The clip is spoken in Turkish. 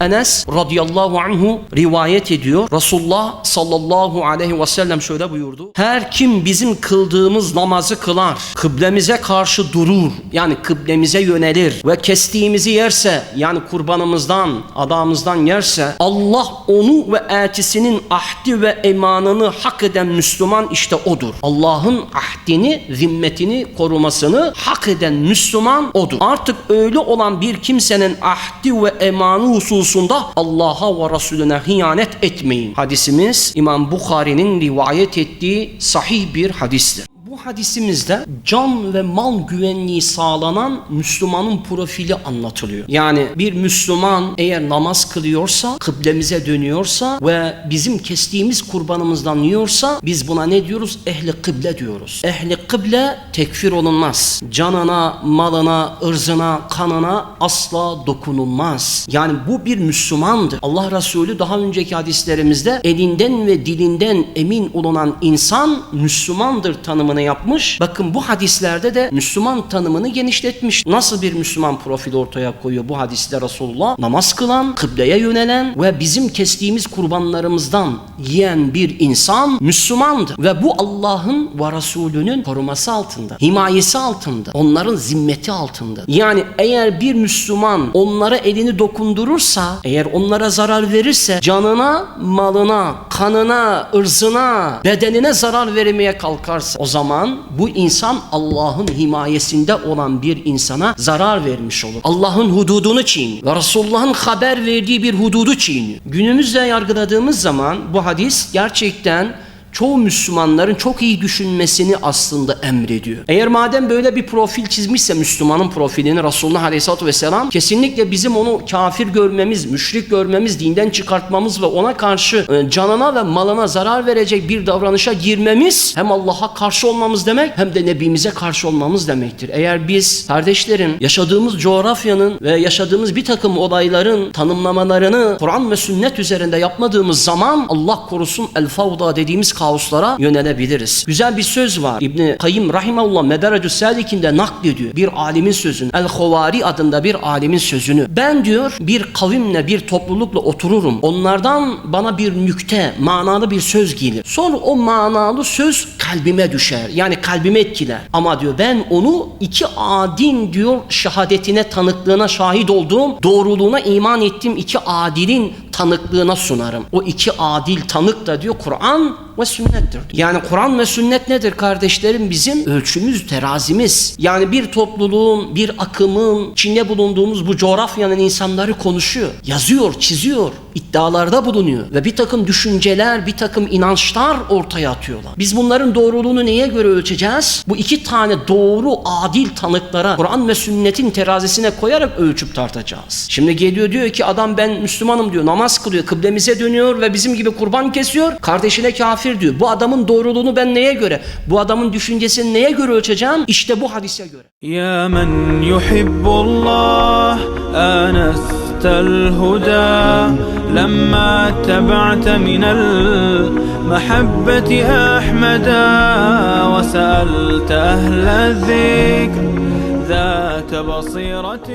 Enes radıyallahu anhu rivayet ediyor. Resulullah sallallahu aleyhi ve sellem şöyle buyurdu. Her kim bizim kıldığımız namazı kılar, kıblemize karşı durur, yani kıblemize yönelir ve kestiğimizi yerse, yani kurbanımızdan, adamımızdan yerse, Allah onu ve elçisinin ahdi ve emanını hak eden Müslüman işte odur. Allah'ın ahdini, zimmetini korumasını hak eden Müslüman odur. Artık öyle olan bir kimsenin ahdi ve emanı hususunda Allah'a ve Resulüne hıyanet etmeyin. Hadisimiz İmam Bukhari'nin rivayet ettiği sahih bir hadistir. Bu hadisimizde can ve mal güvenliği sağlanan Müslümanın profili anlatılıyor. Yani bir Müslüman eğer namaz kılıyorsa, kıblemize dönüyorsa ve bizim kestiğimiz kurbanımızdan yiyorsa biz buna ne diyoruz? Ehli kıble diyoruz. Ehli kıble tekfir olunmaz. Canına, malına, ırzına, kanına asla dokunulmaz. Yani bu bir Müslümandır. Allah Resulü daha önceki hadislerimizde elinden ve dilinden emin olunan insan Müslümandır tanımını yapmış. Bakın bu hadislerde de Müslüman tanımını genişletmiş. Nasıl bir Müslüman profil ortaya koyuyor bu hadiste Resulullah? Namaz kılan, kıbleye yönelen ve bizim kestiğimiz kurbanlarımızdan yiyen bir insan Müslümandır. Ve bu Allah'ın ve Resulünün koruması altında, himayesi altında, onların zimmeti altında. Yani eğer bir Müslüman onlara elini dokundurursa, eğer onlara zarar verirse canına, malına, kanına, ırzına, bedenine zarar vermeye kalkarsa o zaman bu insan Allah'ın himayesinde olan bir insana zarar vermiş olur. Allah'ın hududunu çiğniyor. Ve Resulullah'ın haber verdiği bir hududu çiğniyor. Günümüzde yargıladığımız zaman bu hadis gerçekten çoğu Müslümanların çok iyi düşünmesini aslında emrediyor. Eğer madem böyle bir profil çizmişse Müslümanın profilini Resulullah Aleyhisselatü Vesselam kesinlikle bizim onu kafir görmemiz, müşrik görmemiz, dinden çıkartmamız ve ona karşı e, canına ve malına zarar verecek bir davranışa girmemiz hem Allah'a karşı olmamız demek hem de Nebimize karşı olmamız demektir. Eğer biz kardeşlerim yaşadığımız coğrafyanın ve yaşadığımız bir takım olayların tanımlamalarını Kur'an ve sünnet üzerinde yapmadığımız zaman Allah korusun el favda dediğimiz kaoslara yönelebiliriz. Güzel bir söz var. İbni Kayyim Rahimahullah Mederecü Selik'inde naklediyor. Bir alimin sözünü. El Hovari adında bir alimin sözünü. Ben diyor bir kavimle bir toplulukla otururum. Onlardan bana bir nükte, manalı bir söz gelir. Sonra o manalı söz kalbime düşer. Yani kalbime etkiler. Ama diyor ben onu iki adin diyor şehadetine tanıklığına şahit olduğum, doğruluğuna iman ettiğim iki adilin tanıklığına sunarım. O iki adil tanık da diyor Kur'an ve sünnettir. Yani Kur'an ve sünnet nedir kardeşlerim? Bizim ölçümüz, terazimiz. Yani bir topluluğun, bir akımın, içinde bulunduğumuz bu coğrafyanın insanları konuşuyor, yazıyor, çiziyor, iddialarda bulunuyor ve bir takım düşünceler, bir takım inançlar ortaya atıyorlar. Biz bunların doğruluğunu neye göre ölçeceğiz? Bu iki tane doğru, adil tanıklara Kur'an ve sünnetin terazisine koyarak ölçüp tartacağız. Şimdi geliyor diyor ki adam ben Müslümanım diyor, namaz kılıyor, kıblemize dönüyor ve bizim gibi kurban kesiyor. Kardeşine kafir diyor. Bu adamın doğruluğunu ben neye göre, bu adamın düşüncesini neye göre ölçeceğim? İşte bu hadise göre. يا من يحب الله آنست الهدى لما اتبعت من المحبة أحمدا وسألت أهل الذكر ذات بصيرة